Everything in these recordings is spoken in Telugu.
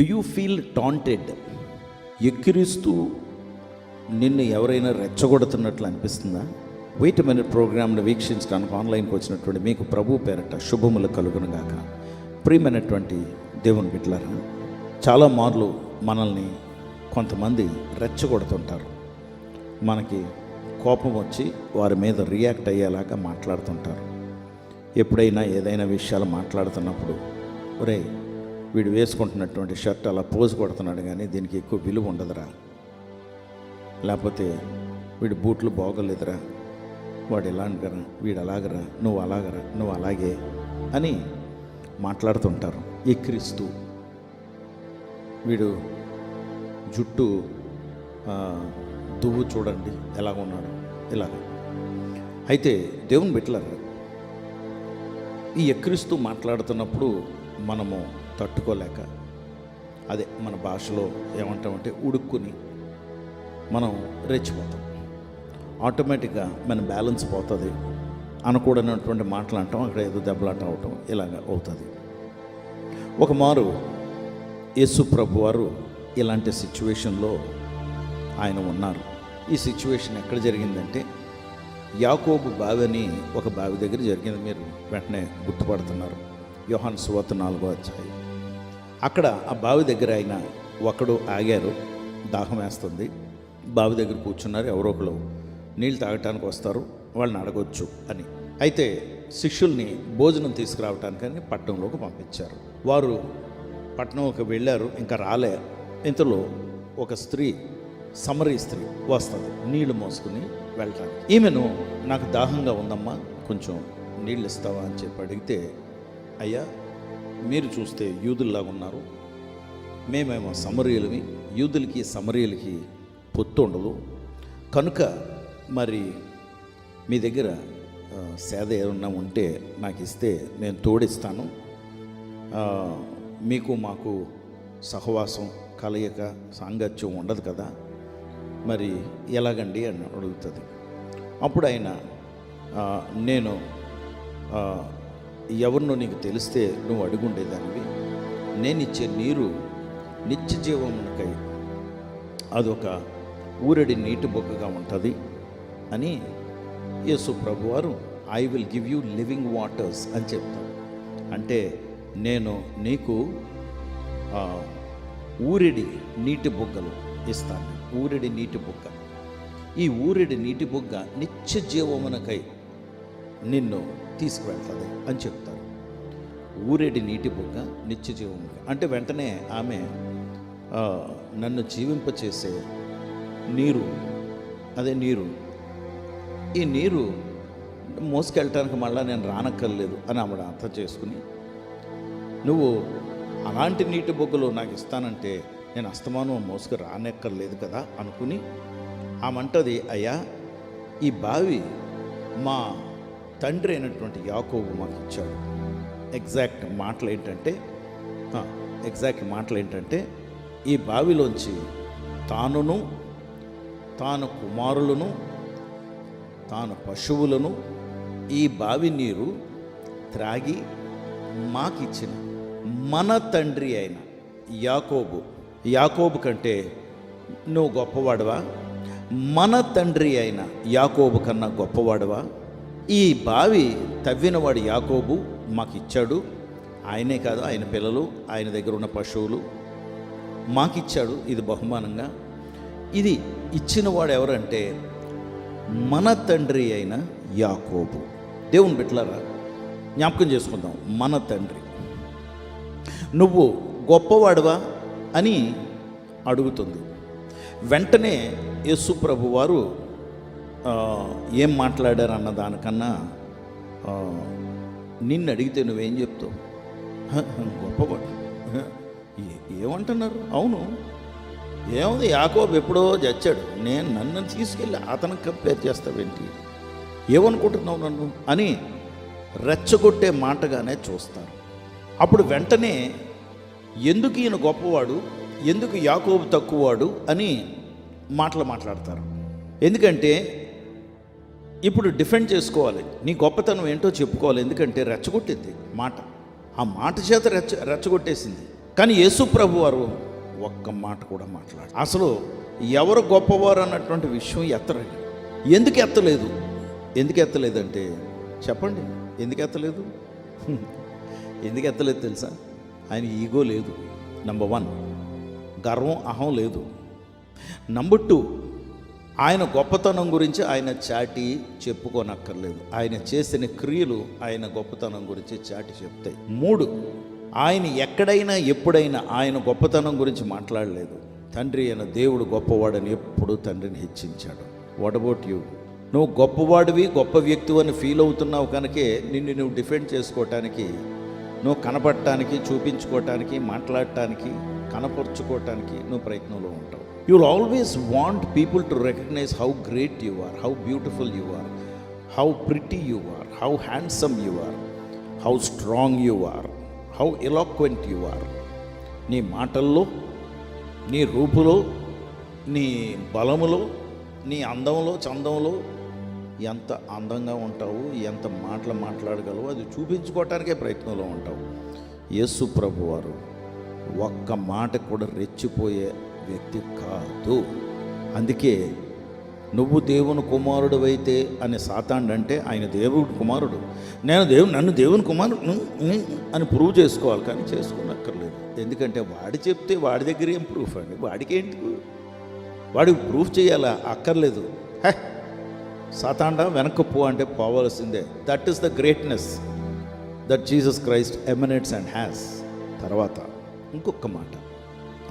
డు యూ ఫీల్ టాంటెడ్ ఎక్కిరిస్తూ నిన్ను ఎవరైనా రెచ్చగొడుతున్నట్లు అనిపిస్తుందా? వెయిట్ మినిట్ ప్రోగ్రామ్ను వీక్షించడానికి ఆన్లైన్కి వచ్చినటువంటి మీకు ప్రభు పేరట శుభములు కలుగునుగాక ప్రియమైనటువంటి దేవుని బిడ్డలారా చాలా మార్లు మనల్ని కొంతమంది రెచ్చగొడుతుంటారు. మనకి కోపం వచ్చి వారి మీద రియాక్ట్ అయ్యేలాగా మాట్లాడుతుంటారు. ఎప్పుడైనా ఏదైనా విషయాలు మాట్లాడుతున్నప్పుడు ఒరే వీడు వేసుకుంటున్నటువంటి షర్ట్ అలా పోజు కొడుతున్నాడు కానీ దీనికి ఎక్కువ విలువ ఉండదురా. లేకపోతే వీడి బూట్లు బాగోలేదురా. వాడు ఎలాంటిరా? వీడు అలాగరా? నువ్వు అలాగరా? నువ్వు అలాగే అని మాట్లాడుతుంటారు. ఎక్కిరిస్తూ వీడు జుట్టు దువ్వు చూడండి ఎలా ఉన్నాడు. ఇలా అయితే దేవుని బిడ్డలారా ఈ ఎక్కిరిస్తూ మాట్లాడుతున్నప్పుడు మనము తట్టుకోలేక అదే మన భాషలో ఏమంటామంటే ఉడుక్కుని మనం రెచ్చిపోతాం. ఆటోమేటిక్గా మన బ్యాలెన్స్ పోతుంది. అనకూడనటువంటి మాటలు అంటాం అక్కడ ఏదో దెబ్బలాట అవటం ఇలాగ అవుతుంది. ఒక మారు యేసు ప్రభు వారు ఇలాంటి సిచ్యువేషన్లో ఆయన ఉన్నారు. ఈ సిచ్యువేషన్ ఎక్కడ జరిగిందంటే యాకోబు బావి అని ఒక బావి దగ్గర జరిగింది. మీరు వెంటనే గుర్తుపడుతున్నారు. యోహాన్ సువత్ నాలుగో అధ్యాయం. అక్కడ ఆ బావి దగ్గర ఆయన ఒకడు ఆగారు దాహం వేస్తుంది. బావి దగ్గర కూర్చున్నారు ఎవరో ఒకరు నీళ్ళు తాగటానికి వస్తారు వాళ్ళని అడగొచ్చు అని. అయితే శిష్యుల్ని భోజనం తీసుకురావటానికని పట్టణంలోకి పంపించారు. వారు పట్టణంకి వెళ్ళారు ఇంకా రాలే. ఇంతలో ఒక స్త్రీ సమరీ స్త్రీ వస్తుంది నీళ్ళు మోసుకుని వెళ్ళటానికి. ఈమెను నాకు దాహంగా ఉందమ్మా కొంచెం నీళ్ళు ఇస్తావా? అని చెప్పి అడిగితే అయ్యా మీరు చూస్తే యూదుల్లాగా ఉన్నారు. మేమేమో సమరీయులవి యూదులకి సమరీయులకి పొత్తు ఉండదు. కనుక మరి మీ దగ్గర సేద ఏమన్నా ఉంటే నాకు ఇస్తే నేను తోడిస్తాను. మీకు మాకు సహవాసం కలయిక సాంగత్యం ఉండదు కదా. మరి ఎలాగండి అని అడుగుతుంది. అప్పుడు ఆయన నేను ఎవరినో నీకు తెలిస్తే నువ్వు అడుగుండేదానివి. నేను ఇచ్చే నీరు నిత్య జీవమునకై అదొక ఊరడి నీటి బొగ్గగా ఉంటుంది అని యేసు ప్రభువారు I will give you living waters అని చెప్తారు. అంటే నేను నీకు ఆ, ఊరిడి నీటి బుగ్గలు ఇస్తాను. ఊరిడి నీటి బుగ్గ. ఈ ఊరిడి నీటి బుగ్గ నిత్య జీవమునకై నిన్ను తీసుకువెళ్తుంది అని చెప్తారు. ఊరేడి నీటి బుగ్గ నిత్య జీవముగా అంటే వెంటనే ఆమె నన్ను జీవింపచేసే నీరు అదే నీరు ఈ నీరు మోసుకెళ్ళటానికి మళ్ళీ నేను రానక్కర్లేదు అని ఆవిడ అర్థం చేసుకుని నువ్వు అలాంటి నీటి బొగ్గులు నాకు ఇస్తానంటే నేను అస్తమానం మోసుకు రానక్కర్లేదు కదా అనుకుని ఆమంటది అయ్యా ఈ బావి మా తండ్రి అయినటువంటి యాకోబు మాకు ఇచ్చాడు. ఎగ్జాక్ట్ మాటలు ఏంటంటే ఎగ్జాక్ట్ మాటలు ఏంటంటే ఈ బావిలోంచి తానును తాను కుమారులను తాను పశువులను ఈ బావి నీరు త్రాగి మాకిచ్చిన మన తండ్రి అయిన యాకోబు. యాకోబు కంటే నువ్వు గొప్పవాడవా? మన తండ్రి అయిన యాకోబు కన్నా గొప్పవాడవా? ఈ బావి తవ్వినవాడు యాకోబు మాకిచ్చాడు. ఆయనే కాదు ఆయన పిల్లలు ఆయన దగ్గర ఉన్న పశువులు మాకిచ్చాడు. ఇది బహుమానంగా. ఇది ఇచ్చినవాడు ఎవరంటే మన తండ్రి అయిన యాకోబు. దేవుని బిట్లారా జ్ఞాపకం చేసుకుందాం. మన తండ్రి. నువ్వు గొప్పవాడువా అని అడుగుతుంది. వెంటనే యేసు ప్రభు వారు ఏం మాట్లాడారు అన్న దానికన్నా నిన్ను అడిగితే నువ్వేం చెప్తావు? గొప్పవాడు. ఏ- ఏమంటున్నారు? అవును. ఏముంది యాకోబు ఎప్పుడో చచ్చాడు. నేను నన్ను తీసుకెళ్ళి అతనికి కంపేర్ చేస్తావేంటి? ఏమనుకుంటున్నావు నన్ను? అని రెచ్చగొట్టే మాటగానే చూస్తారు. అప్పుడు వెంటనే ఎందుకు ఈయన గొప్పవాడు? ఎందుకు యాకోబు తక్కువవాడు? అని మాటలు మాట్లాడతారు. ఎందుకంటే ఇప్పుడు డిఫెండ్ చేసుకోవాలి. నీ గొప్పతనం ఏంటో చెప్పుకోవాలి. ఎందుకంటే రెచ్చగొట్టింది మాట. ఆ మాట చేత రెచ్చ రెచ్చగొట్టేసింది. కానీ యేసు ప్రభు వారు ఒక్క మాట కూడా మాట్లాడు అసలు ఎవరు గొప్పవారు అన్నటువంటి విషయం ఎత్తరండి ఎందుకు ఎత్తలేదు? ఎందుకు ఎత్తలేదంటే చెప్పండి. ఎందుకు ఎత్తలేదు? ఎందుకు ఎత్తలేదు తెలుసా? ఆయన ఈగో లేదు. Number one. గర్వం అహం లేదు. నంబర్ టూ ఆయన గొప్పతనం గురించి ఆయన చాటి చెప్పుకోనక్కర్లేదు. ఆయన చేసిన క్రియలు ఆయన గొప్పతనం గురించి చాటి చెప్తాయి. మూడు ఆయన ఎక్కడైనా ఎప్పుడైనా ఆయన గొప్పతనం గురించి మాట్లాడలేదు. తండ్రి అయిన దేవుడు గొప్పవాడని ఎప్పుడు తండ్రిని హెచ్చించాడు. వాట్ అబౌట్ యూ నువ్వు గొప్పవాడివి గొప్ప వ్యక్తి అని ఫీల్ అవుతున్నావు కనుకే నిన్ను నువ్వు డిఫెండ్ చేసుకోవటానికి నువ్వు కనపడటానికి చూపించుకోవటానికి మాట్లాడటానికి కనపరుచుకోవటానికి నువ్వు ప్రయత్నంలో ఉంటావు. You will always want people to recognize how great you are how beautiful you are how pretty you are how handsome you are how strong you are how eloquent you are నీ మాటల్లో నీ రూపులో నీ బలములో నీ అందంలో చందంలో ఎంత అందంగా ఉంటావు ఎంత మాటలు మాట్లాడగలవు అది చూపించుకోవటానికే ప్రయత్నంలో ఉంటావు. యేసు ప్రభు వారు ఒక్క మాట కూడా రెచ్చిపోయే వ్యక్తి కాదు. అందుకే నువ్వు దేవుని కుమారుడు అయితే అనే సాతాండు అంటే ఆయన దేవుడి కుమారుడు. నేను దేవు నన్ను దేవుని కుమారుడు అని ప్రూవ్ చేసుకోవాలి కానీ చేసుకోనక్కర్లేదు. ఎందుకంటే వాడు చెప్తే వాడి దగ్గర ఏం ప్రూఫ్ అండి? వాడికి ఏంటి వాడికి ప్రూఫ్ చేయాలా? అక్కర్లేదు. హే! సాతాండ వెనక్కి పో అంటే పోవాల్సిందే. That is the greatness that Jesus Christ emanates and has తర్వాత ఇంకొక మాట.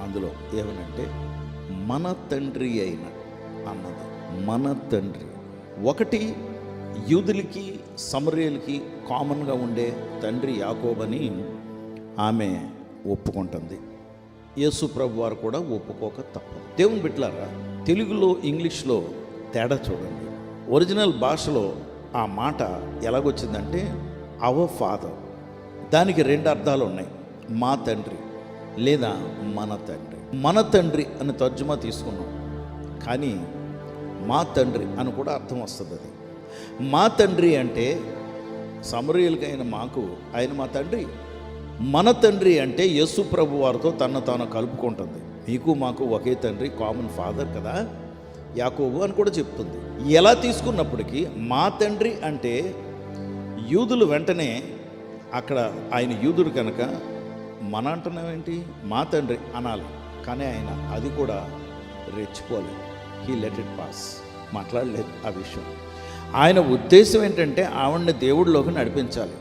అందులో ఏమనంటే మన తండ్రి అయిన అన్నది. మన తండ్రి. ఒకటి యూదులకి సమరియలకి కామన్గా ఉండే తండ్రి యాకోబని ఆమె ఒప్పుకుంటుంది. యేసు ప్రభు వారు కూడా ఒప్పుకోక తప్పదు. దేవుని బిట్లారా తెలుగులో ఇంగ్లీష్లో తేడా చూడండి. ఒరిజినల్ భాషలో ఆ మాట ఎలాగొచ్చిందంటే అవ ఫాదర్. దానికి రెండు అర్థాలు ఉన్నాయి. మా తండ్రి. లేదా మన తండ్రి. మన తండ్రి అని తర్జుమా తీసుకున్నాం. కానీ మా తండ్రి అని కూడా అర్థం వస్తుంది అది మా తండ్రి అంటే సమరీయులకైన మాకు ఆయన మా తండ్రి. మన తండ్రి అంటే యస్సు ప్రభు వారితో తన తాను కలుపుకుంటుంది. మీకు మాకు ఒకే తండ్రి కామన్ ఫాదర్ కదా. యాకోబు అని కూడా చెప్తుంది. ఎలా తీసుకున్నప్పటికీ మా తండ్రి అంటే యూదులు వెంటనే అక్కడ ఆయన యూదుడు కనుక మన అంటున్నామేంటి మా తండ్రి అనాలి. కానీ ఆయన అది కూడా రెచ్చిపోలేదు. హీ లెట్ ఇట్ పాస్ మాట్లాడలేదు ఆ విషయం. ఆయన ఉద్దేశం ఏంటంటే ఆవిడని దేవుడిలోకి నడిపించాలి.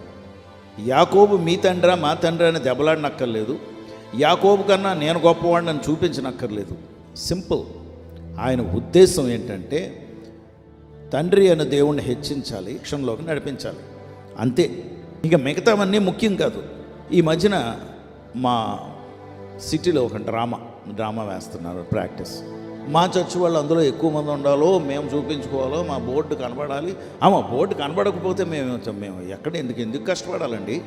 యాకోబు మీ తండ్రా మా తండ్రి అని దెబ్బలాడినక్కర్లేదు. యాకోబు కన్నా నేను గొప్పవాడిని చూపించనక్కర్లేదు. సింపుల్ ఆయన ఉద్దేశం ఏంటంటే తండ్రి అనే దేవుణ్ణి హెచ్చించాలి క్షణంలోకి నడిపించాలి. అంతే. ఇక మిగతావన్నీ ముఖ్యం కాదు. ఈ మధ్యన మా సిటీలో ఒక డ్రామా డ్రామా వేస్తున్నారు ప్రాక్టీస్. మా చర్చ్ వాళ్ళు అందులో ఎక్కువ మంది ఉండాలో మేము చూపించుకోవాలో మా బోర్డు కనబడాలి. ఆ, మా బోర్డు కనబడకపోతే మేము మేము ఎక్కడ ఎందుకు ఎందుకు కష్టపడాలండి?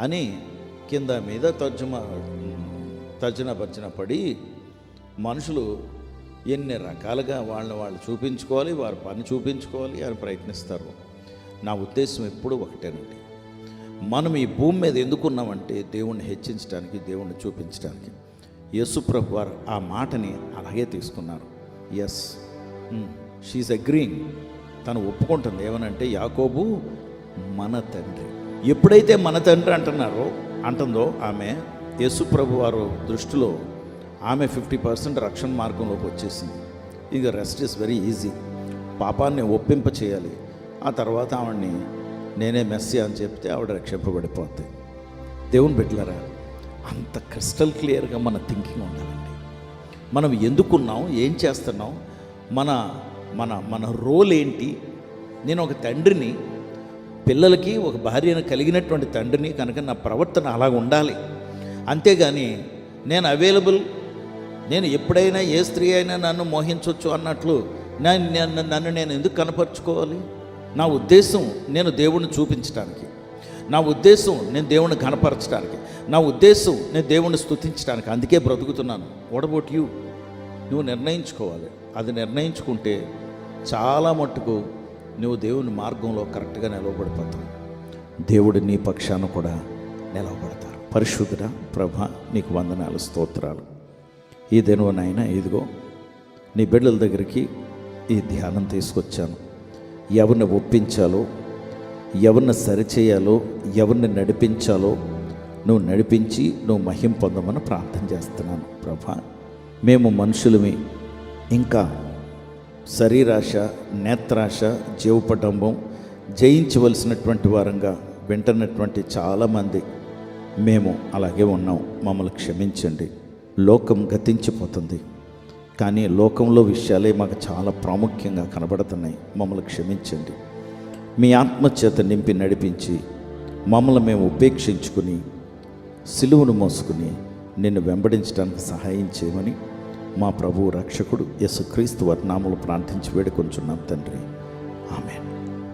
అని కింద మీద తర్జుమ తర్జన భర్జన పడి మనుషులు ఎన్ని రకాలుగా వాళ్ళని వాళ్ళు చూపించుకోవాలి వారి పని చూపించుకోవాలి అని ప్రయత్నిస్తారు. నా ఉద్దేశం ఎప్పుడూ ఒకటేనండి. మనం ఈ భూమి మీద ఎందుకున్నామంటే దేవుణ్ణి హెచ్చించడానికి దేవుణ్ణి చూపించడానికి. యేసుప్రభు వారు ఆ మాటని అలాగే తీసుకున్నారు. ఎస్ షీఈ్ అగ్రీయింగ్ తను ఒప్పుకుంటుంది. ఏమనంటే యాకోబు మన తండ్రి. ఎప్పుడైతే మన తండ్రి అంటున్నారో అంటుందో ఆమె యేసుప్రభు వారు దృష్టిలో ఆమె ఫిఫ్టీ పర్సెంట్ రక్షణ మార్గంలోకి వచ్చేసింది. ఇక రెస్ట్ ఇస్ వెరీ ఈజీ పాపాన్ని ఒప్పింప చేయాలి ఆ తర్వాత ఆవిడ్ని నేనే మెస్సి అని చెప్తే ఆవిడ రక్షింపబడిపోద్ది. దేవుని బిడ్డలరా అంత క్రిస్టల్ క్లియర్గా మన థింకింగ్ ఉండాలండి. మనం ఎందుకున్నాం ఏం చేస్తున్నాం మన మన మన రోల్ ఏంటి? నేను ఒక తండ్రిని పిల్లలకి ఒక భార్యను కలిగినటువంటి తండ్రిని కనుక నా ప్రవర్తన అలా ఉండాలి. అంతేగాని నేను అవైలబుల్ నేను ఎప్పుడైనా ఏ స్త్రీ అయినా నన్ను మోహించవచ్చు అన్నట్లు నన్ను నన్ను నేను ఎందుకు కనపరుచుకోవాలి? నా ఉద్దేశం నేను దేవుణ్ణి చూపించడానికి నా ఉద్దేశం నేను దేవుణ్ణి కనపరచడానికి నా ఉద్దేశం నేను దేవుణ్ణి స్థుతించడానికి అందుకే బ్రతుకుతున్నాను. వాట్ యూ నువ్వు నిర్ణయించుకోవాలి. అది నిర్ణయించుకుంటే చాలా మట్టుకు నువ్వు దేవుని మార్గంలో కరెక్ట్గా నిలవబడిపోతావు. దేవుడు నీ పక్షాన కూడా నిలవబడతారు. పరిశుద్ధుడ ప్రభ నీకు వందనాలు స్తోత్రాలు. ఈ దినవనైనా ఇదిగో నీ బిడ్డల దగ్గరికి ఈ ధ్యానం తీసుకొచ్చాను. ఎవరిని ఒప్పించాలో ఎవరిని సరిచేయాలో ఎవరిని నడిపించాలో నువ్వు నడిపించి నువ్వు మహిం పొందమని ప్రార్థన చేస్తున్నాను ప్రభా. మేము మనుషులమే. ఇంకా శరీరాశ నేత్రాశ జీవపటంబం జయించవలసినటువంటి వారంగా వింటున్నటువంటి చాలామంది మేము అలాగే ఉన్నాం. మమ్మల్ని క్షమించండి. లోకం గతించిపోతుంది. కానీ లోకంలో విషయాలే మాకు చాలా ప్రాముఖ్యంగా కనబడుతున్నాయి. మమ్మల్ని క్షమించండి. మీ ఆత్మచేత నింపి నడిపించి మమ్మల్ని మేము ఉపేక్షించుకుని సిలువను మోసుకుని నిన్ను వెంబడించడానికి సహాయం చేయమని మా ప్రభువు రక్షకుడు యేసుక్రీస్తు వర్ణాములు ప్రార్థించి వేడుకొంచున్నాం తండ్రి. ఆమెన్.